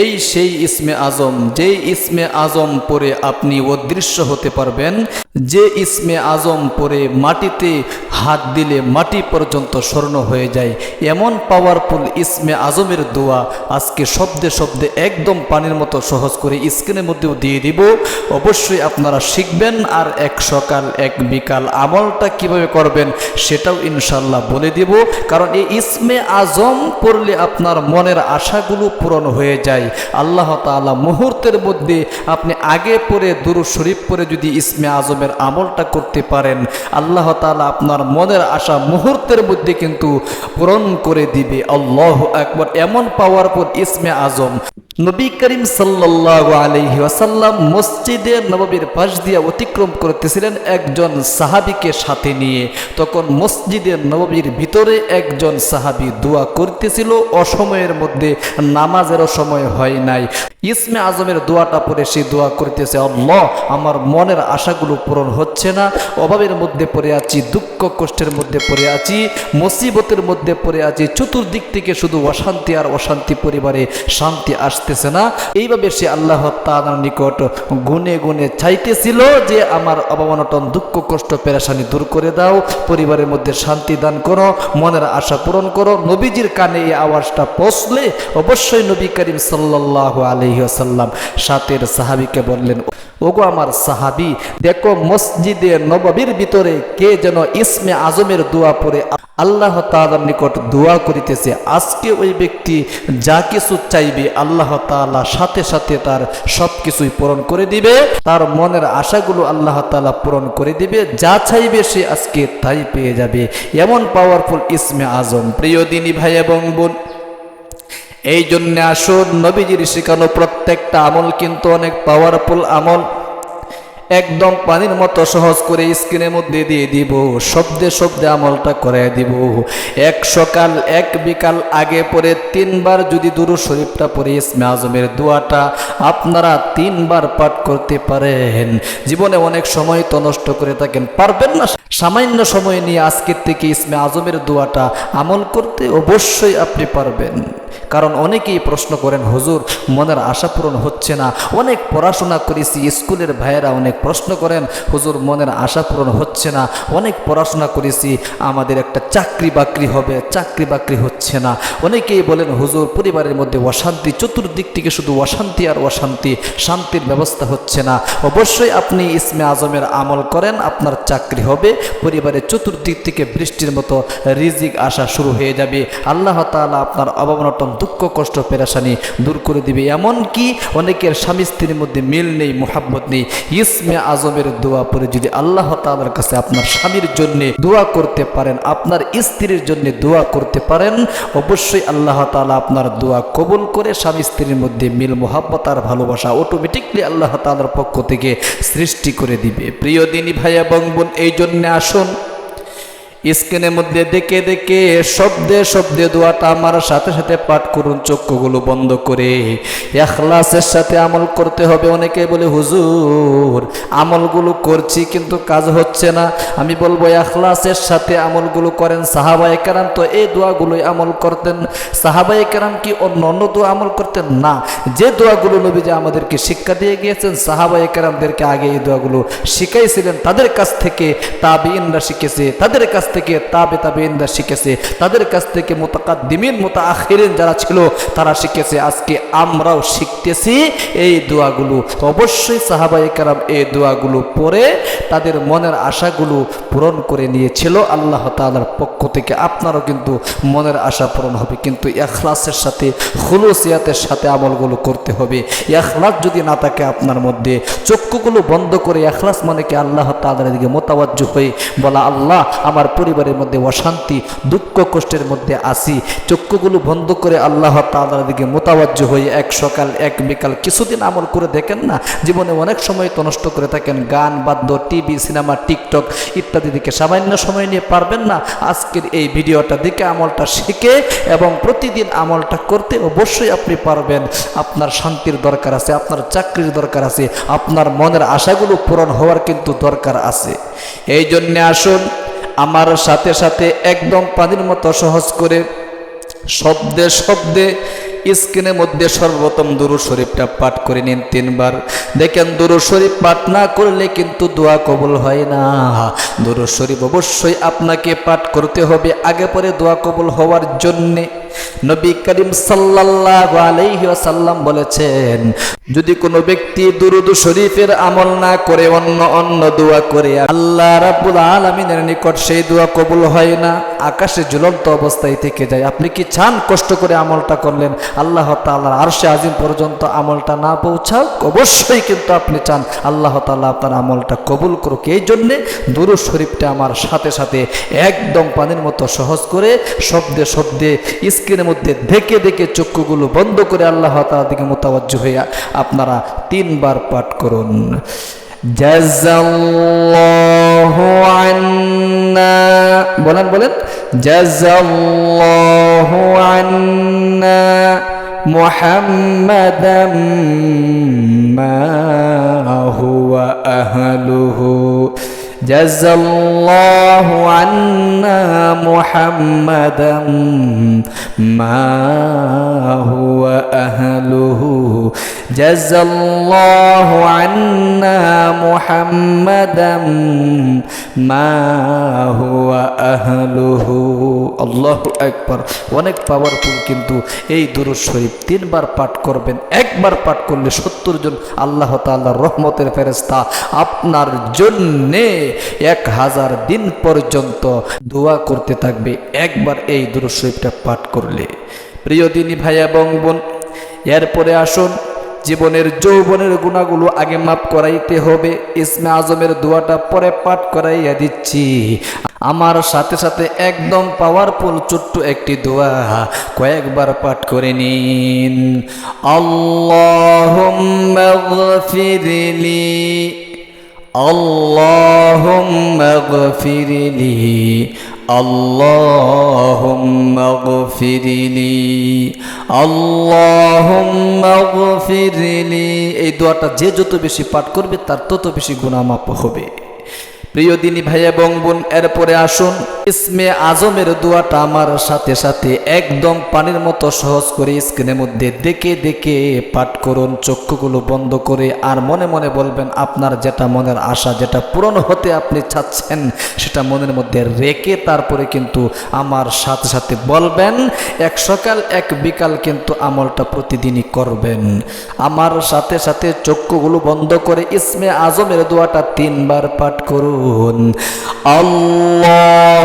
এই সেই ইসমে আজম, যেই ইসমে আজম পরে আপনি অদৃশ্য হতে পারবেন, যে ইসমে আজম পরে মাটিতে হাত দিলে মাটি পর্যন্ত স্বর্ণ হয়ে যায়। এমন পাওয়ারফুল ইসমে আজমের দোয়া আজকে শব্দে শব্দে একদম পানির মতো সহজ করে স্ক্রিনের মধ্যেও দিয়ে দিব। অবশ্যই আপনারা শিখবেন আর এক সকাল, এক বিকাল আমলটা কীভাবে করবেন সেটাও ইনশাল্লাহ বলে দিব। কারণ এই ইসমে আজম পড়লে আপনার মনের আশাগুলো পূরণ হয়ে যায়। আল্লাহ তাআলা মুহূর্তের মধ্যে আপনি আগে পরে দুরু শরীফ পরে যদি ইসমে আজমের আমলটা করতে পারেন, আল্লাহ তাআলা আপনার মনের আশা মুহূর্তের মধ্যে কিন্তু পূরণ করে দিবে। আল্লাহ একবার এমন পাওয়ারফুল ইসমে আজম নবী করিম ওয়াসাল্লাম মসজিদে নববীর পাশ দিয়ে অতিক্রম করতেছিলেন একজন সাহাবীকে সাথে নিয়ে। তখন মসজিদের নববীর ভিতরে একজন সাহাবী দোয়া করতেছিল। অসময়ের মধ্যে নামাজেরও সময় হয় নাই। ইসমে আজমের দোয়াটা পড়ে সে দোয়া করতেছে, আল্লাহ, আমার মনের আশাগুলো পূরণ হচ্ছে না। অভাবের মধ্যে পড়ে আছি, দুঃখ কষ্টের মধ্যে পড়ে আছি, মুসিবতের মধ্যে পড়ে আছি, চতুর্দিক থেকে শুধু অশান্তি আর অশান্তি পরিবারে শান্তি আসতেছে না। এইভাবে সে আল্লাহ তাআলার নিকট গুনে গুনে চাইতেছিল যে, আমার অবমানটন দুঃখ, কষ্ট, পেরেশানি দূর করে দাও, পরিবারের মধ্যে শান্তি দান করো, মনের আশা পূরণ করো। নবীজির কানে এই আওয়াজটা পৌঁছলে অবশ্যই নবী করিম সাল্লাহ আলহিহাসাল্লাম সাতের সাহাবিকে বললেন, ওগো আমার সাহাবি, দেখো মসজিদে নববীর ভিতরে কে যেন ইসমে আজমের দোয়া পড়ে আল্লাহ তাআলার নিকট দোয়া করিতেছে। আজকে ওই ব্যক্তি যা কিছু চাইবে আল্লাহ তাআলা সাথে সাথে তার সব কিছুই পূরণ করে দিবে। তার মনের আশাগুলো আল্লাহ তাআলা পূরণ করে দিবে। যা চাইবে সে আজকে তাই পেয়ে যাবে। এমন পাওয়ারফুল ইসমে আজম। প্রিয় দিনী ভাই এবং বোন এই জন্য আসুন, নবীজির শেখানো প্রত্যেকটা আমল কিন্তু অনেক পাওয়ারফুল আমল। একদম পানির মতো সহজ করে স্ক্রিনের মধ্যে দিয়ে দিব, শব্দে শব্দে আমলটা করে দিব। এক সকাল, এক বিকাল আগে পরে তিনবার যদি দুরু শরীফটা পরে ইসমে আজমের দোয়াটা আপনারা তিনবার পাঠ করতে পারেন। জীবনে অনেক সময় তো নষ্ট করে থাকেন, পারবেন না। সামান্য সময় নিয়ে আজকের থেকে ইসমে আজমের দোয়াটা আমল করতে অবশ্যই আপনি পারবেন। কারণ অনেকেই প্রশ্ন করেন, হুজুর, মনের আশা পূরণ হচ্ছে না। অনেক পড়াশোনা করেছি, স্কুলের ভাইয়েরা অনেক প্রশ্ন করেন, হুজুর, মনের আশা পূরণ হচ্ছে না। অনেক পড়াশোনা করেছি, আমাদের একটা চাকরি বাকরি হবে চাকরি বাকরি হচ্ছে না। অনেকেই বলেন, হুজুর, পরিবারের মধ্যে অশান্তি, চতুর্দিক থেকে শুধু অশান্তি আর অশান্তি, শান্তির ব্যবস্থা হচ্ছে না। অবশ্যই আপনি ইসমে আজমের আমল করেন, আপনার চাকরি হবে, পরিবারের চতুর্দিক থেকে বৃষ্টির মতো রিজিক আসা শুরু হয়ে যাবে। আল্লাহ তাআলা আপনার অবনটন দুঃখ, কষ্ট, পেরাশানি দূর করে দিবে। এমন কি অনেকের স্বামী স্ত্রীর মধ্যে মিল নেই, মোহাব্বত নেই। ইসমে আজমের দোয়া পরে যদি আল্লাহ তাআলার কাছে আপনার স্বামীর জন্য দোয়া করতে পারেন, আপনার স্ত্রীর জন্য দোয়া করতে পারেন, অবশ্যই আল্লাহ তাআলা আপনার দোয়া কবুল করে স্বামী স্ত্রীর মধ্যে মিল, মোহাব্বত আর ভালোবাসা অটোমেটিকলি আল্লাহ তাআলার পক্ষ থেকে সৃষ্টি করে দিবে। প্রিয় দিনী ভাই এবং বোন, এই জন্যে আসুন। স্ক্রিনের মধ্যে দেখে দেখে শব্দে শব্দে দোয়াটা আমার সাথে সাথে পাঠ করুন, চক্ষুগুলো বন্ধ করে। এখলাসের সাথে আমল করতে হবে, অনেকে বলে, হুজুর, আমলগুলো করছি কিন্তু কাজ হচ্ছে না। আমি বলব, এখলাসের সাথে আমলগুলো করেন সাহাবাই কেরাম, তো এই দোয়াগুলোই আমল করতেন। সাহাবাই কেরাম কি অন্য অন্য দোয়া আমল করতেন? না, যে দোয়াগুলো নবী যে আমাদেরকে শিক্ষা দিয়ে গিয়েছেন সাহাবাই কেরামদেরকে আগে এই দোয়াগুলো শিখাইছিলেন। তাদের কাছ থেকে তাবিনরা শিখেছে, তাদের কাছ থেকে তাবে তাবেইনরা শিখেছে। তাদের কাছ থেকে মোতাকাদ্দিমিন মোতা আখিরিন যারা ছিল, তারা শিখেছে। আজকে আমরাও শিখতেছি এই দোয়াগুলো। অবশ্যই সাহাবাই কারাম এই দোয়াগুলো পড়ে তাদের মনের আশাগুলো পূরণ করে নিয়েছিল। আল্লাহ তাআলার পক্ষ থেকে আপনারও কিন্তু মনের আশা পূরণ হবে। কিন্তু এখলাসের সাথে, খুলুসিয়াতের সাথে আমলগুলো করতে হবে। এখলাস যদি না থাকে আপনার মধ্যে, চক্ষুগুলো বন্ধ করে এখলাস মানে কি আল্লাহ তাআলার দিকে মোতাবাজ্য হয়ে বলা, আল্লাহ, আমার পরিবারের মধ্যে অশান্তি, দুঃখ, কষ্টের মধ্যে আসি। চক্ষুগুলো বন্ধ করে আল্লাহ তাআলার দিকে মোতাবাজ্য হয়ে এক সকাল, এক বিকাল কিছুদিন আমল করে দেখেন না? জীবনে অনেক সময় তো নষ্ট করে থাকেন। গান, বাদ্য, টিভি, সিনেমা, টিকটক ইত্যাদি দিকে সামান্য সময় নিয়ে পারবেন না। আজকের এই ভিডিওটা দিকে আমলটা শিখে এবং প্রতিদিন আমলটা করতে অবশ্যই আপনি পারবেন। আপনার শান্তির দরকার আছে, আপনার চাকরির দরকার আছে, আপনার মনের আশাগুলো পূরণ হওয়ার কিন্তু দরকার আছে। এই জন্যে আসুন আমার সাথে সাথে একদম পানির মতো সহজ করে শব্দে শব্দে স্ক্রিনের মধ্যে সর্বপ্রথম দুরু শরীফটা পাঠ করে নিন তিনবার। দেখেন, দুরু শরীফ পাঠ না করলে কিন্তু দোয়া কবুল হয় না। দুরু শরীফ অবশ্যই আপনাকে পাঠ করতে হবে আগে পরে দোয়া কবুল হওয়ার জন্যে। নবী করিম সাল্লাল্লাহু আলাইহি ওয়াসাল্লাম বলেছেন, যদি কোনো ব্যক্তি দুরুদ শরীফের আমল না করে, অন্য অন্য দোয়া করে, আল্লাহ রাব্বুল আলামিনের নিকট সেই দোয়া কবুল হয় না। আকাশে ঝুলন্ত অবস্থায় থেকে যায়। আপনি কি চান কষ্ট করে আমলটা করলেন? আল্লাহ তাআলার আরশে আজিম পর্যন্ত আমলটা না পৌঁছাও অবশ্যই কিন্তু আপনি চান আল্লাহ তাআলা আপনার আমলটা কবুল করুক। এই জন্যে দুরুদ শরীফটা আমার সাথে সাথে একদম পানির মতো সহজ করে শব্দে শব্দে স্ক্রিনের মধ্যে দেখে দেখে চক্ষুগুলো বন্ধ করে আল্লাহ তাআলার দিকে মোতাবজ্জ হইয়া আপনারা তিনবার পাঠ করুন জাজাল্লাহু আন্না বলেন বলেন জাজাল্লাহু আন্না মুহাম্মাদাম মা হুয়া আহলুহু جزى الله عنا محمدا ما هو أهله جزى الله عنا محمدا ما هو أهله الله أكبر অনেক পাওয়ারফুল কিন্তু এই দুরুদ শরীফ তিনবার পাঠ করবেন একবার পাঠ করলে সত্তর জন আল্লাহ তাআলার রহমতের ফেরেস্তা আপনার জন্যে এক হাজার দিন পর্যন্ত দোয়া করতে থাকবে। একবার এই দুরুশরীফটা পাঠ করলে। প্রিয় দিনী ভাই এবং বোন, এরপরে আসুন, জীবনের যৌবনের গুণাগুলো আগে মাপ করাইতে হবে। ইসমে আজমের দোয়াটা পরে পাঠ করাইয়া দিচ্ছি। আমার সাথে সাথে একদম পাওয়ারফুল ছোট্ট একটি দোয়া কয়েকবার পাঠ করে নিন। আল্লাহিরিলি আল্লাহ ফিরিলি اللهم اغفر لي اللهم اغفر لي এই দোয়াটা যে যত বেশি পাঠ করবে তার তত বেশি গুণামাপ হবে প্রিয় দিনী ভাই এবং বোন এরপরে আসুন ইসমে আজমের দোয়াটা আমার সাথে সাথে একদম পানির মতো সহজ করে স্ক্রিনের মধ্যে দেখে দেখে পাঠ করুন, চক্ষুগুলো বন্ধ করে আর মনে মনে বলবেন, আপনার যেটা মনের আশা, যেটা পূরণ হতে আপনি চাচ্ছেন, সেটা মনের মধ্যে রেখে তারপরে কিন্তু আমার সাথে সাথে বলবেন। এক সকাল, এক বিকাল কিন্তু আমলটা প্রতিদিনই করবেন। আমার সাথে সাথে চক্ষুগুলো বন্ধ করে ইসমে আজমের দোয়াটা তিনবার পাঠ করুন।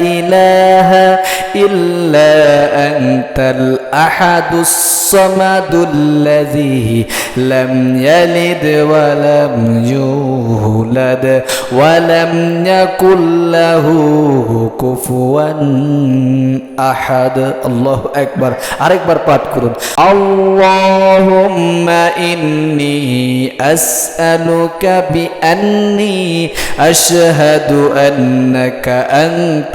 إله إلا أنت الأحد الصمد الذي لم يلد ولم يولد ولم يكن له كفوا أحد الله أكبر আরেকবার পাঠ করুন اللهم إني أسألك بأني أشهد أنك أنت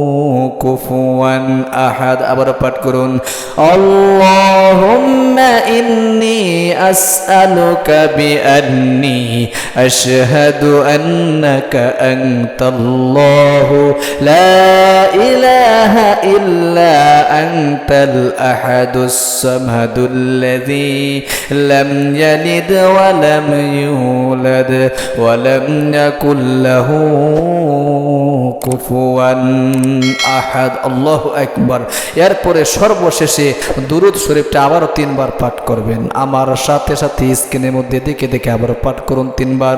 কুফুয়ান আহাদ। আবার পাঠ করুন, আল্লাহুম্মা ইন্নি আসআলুকা বিআন্নি আশহাদু আন্নাকা আনতাল্লাহু লা ইলাহা ইল্লা আনতাল আহাদুস সামাদুল লাযী লাম ইয়ালিদ ওয়া লাম ইউলাদ ওয়া লাম ইয়াকুল লাহু কুফুয়ান আহাদ, আল্লাহ একবার এরপরে সর্বশেষে দুরুদ শরীফটা আবারও তিনবার পাঠ করবেন। আমার সাথে সাথে স্ক্রিনের মধ্যে দেখে দেখে আবারও পাঠ করুন তিনবার।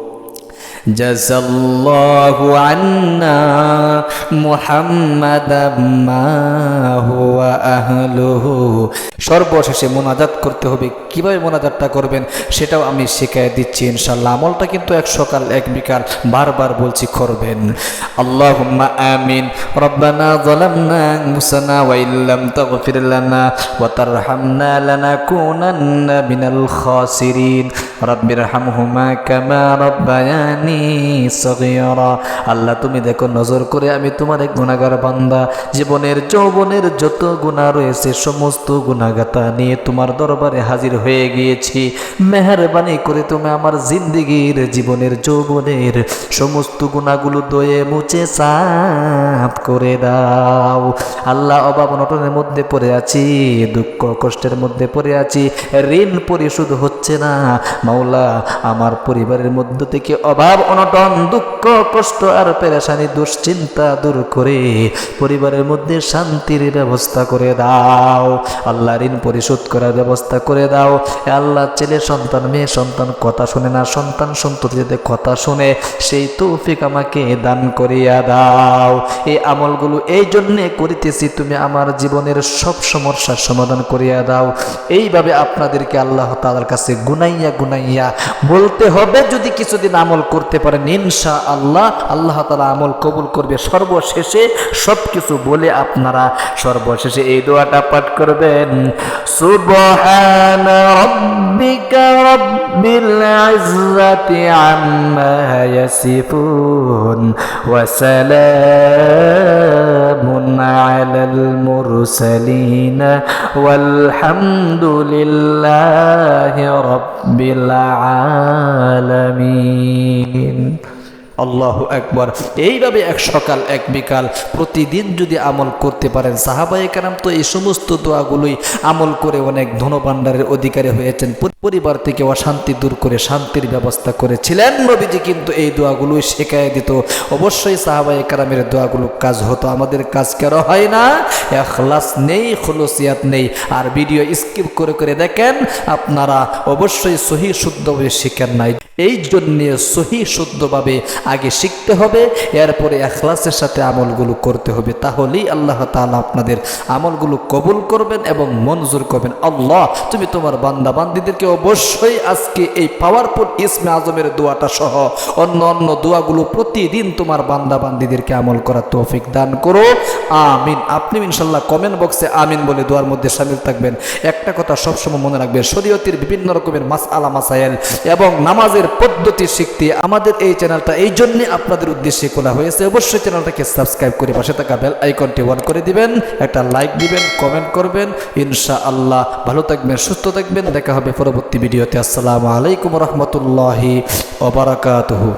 জাযাল্লাহু আন্না মুহাম্মাদাম মা হুয়া আহলুহু। সর্বশেষে মোনাজাত করতে হবে। কীভাবে মোনাজাতটা করবেন সেটাও আমি শিখাই দিচ্ছি ইনশাল্লাহ আমলটা কিন্তু এক সকাল, এক বিকাল বারবার বলছি করবেন। আল্লাহুম্মা আমিন। রব্বানা আনফুসানা ওয়া ইল্লাম তাগফির লানা ওয়া তারহামনা লানাকুনান্না মিনাল আল্লাহ, তুমি দেখো, নজর করে আমি তোমার এক গুনাহগার বান্দা। জীবনের যৌবনের যত গুনাহ রয়েছে, সমস্ত গুনাহগাতা নিয়ে তোমার দরবারে হাজির হয়ে গিয়েছি। মেহরবানি করে তুমি আমার জিন্দিগির, জীবনের যৌবনের সমস্ত গুণাগুলো দয়ে মুছে সাফ করে দাও। আল্লাহ, অভাব অনটনের মধ্যে পড়ে আছি, দুঃখ কষ্টের মধ্যে পড়ে আছি, ঋণ পরিশোধ হচ্ছে না। মাওলা, আমার পরিবারের মধ্য থেকে অভাব, অনটন, দুঃখ, কষ্ট আর পেরেশানি, দুশ্চিন্তা দূর করে পরিবারের মধ্যে শান্তির ব্যবস্থা করে দাও। আল্লাহ ঋণ পরিশোধ করার ব্যবস্থা করে দাও। আল্লাহ ছেলে, সন্তান, মেয়ে, সন্তান, কথা শুনে না, সন্তান সন্ততি যাতে কথা শুনে, সেই তৌফিক আমাকে দান করিয়া দাও। এই আমলগুলো এই জন্যে করিতেছি, তুমি আমার জীবনের সব সমস্যার সমাধান করিয়া দাও। এইভাবে আপনাদেরকে আল্লাহ তালার কাছে গুনাইয়া গুনাইয়া বলতে হবে যদি কিছুদিন আমল করতে পারেন ইনশা আল্লাহ আল্লাহ তালা আমল কবুল করবে সর্বশেষে সব কিছু বলে আপনারা সর্বশেষে এই দোয়াটা পাঠ করবেন সুবহান রব্বিকা রব্বিল ইজ্জাতি আম্মা ইয়াসিফুন ওয়া সালামুন আলাল মুরসালিন والحمد لله رب العالمين আল্লাহ একবার এইভাবে এক সকাল, এক বিকাল প্রতিদিন যদি আমল করতে পারেন সাহাবাই কারাম তো এই সমস্ত দোয়াগুলোই আমল করে অনেক ধনভাণ্ডারের অধিকারী হয়েছেন। পরিবার থেকে অশান্তি দূর করে শান্তির ব্যবস্থা করেছিলেন। নবীজি কিন্তু এই দোয়াগুলোই শেখায় দিত। অবশ্যই সাহাবাই কারামের দোয়াগুলো কাজ হতো। আমাদের কাজ কেন হয় না? এখলাস নেই, খলসিয়াত নেই। আর ভিডিও স্কিপ করে করে দেখেন, আপনারা অবশ্যই সহি শুদ্ধভাবে শিখেন নাই। এই জন্যে সহি শুদ্ধভাবে আগে শিখতে হবে, এরপরে এখলাসের সাথে আমলগুলো করতে হবে। তাহলেই আল্লাহ তালা আপনাদের আমলগুলো কবুল করবেন এবং মঞ্জুর করবেন। আল্লাহ, তুমি তোমার বান্দা বান্দিদেরকে অবশ্যই আজকে এই পাওয়ারফুল ইসমে আজমের দোয়াটা সহ অন্য অন্য দোয়াগুলো প্রতিদিন তোমার বান্দা বান্দিদেরকে আমল করার তৌফিক দান করো। আমিন। আপনি ইনশাল্লাহ কমেন্ট বক্সে আমিন বলে দোয়ার মধ্যে সামিল থাকবেন। একটা কথা সবসময় মনে রাখবেন, শরীয়তের বিভিন্ন রকমের মাস আলা মাসাইল এবং নামাজের পদ্ধতি শিখতে আমাদের এই চ্যানেলটা এই জন্যে আপনাদের উদ্দেশ্যে খোলা হয়েছে। অবশ্যই চ্যানেলটাকে সাবস্ক্রাইব করে পাশে থাকা বেল আইকনটি অন করে দিবেন, একটা লাইক দিবেন কমেন্ট করবেন। ইনশা আল্লাহ ভালো থাকবেন, সুস্থ থাকবেন। দেখা হবে পরবর্তী ভিডিওতে আসসালামু আলাইকুম রহমতুল্লাহি ওবরাকাতহু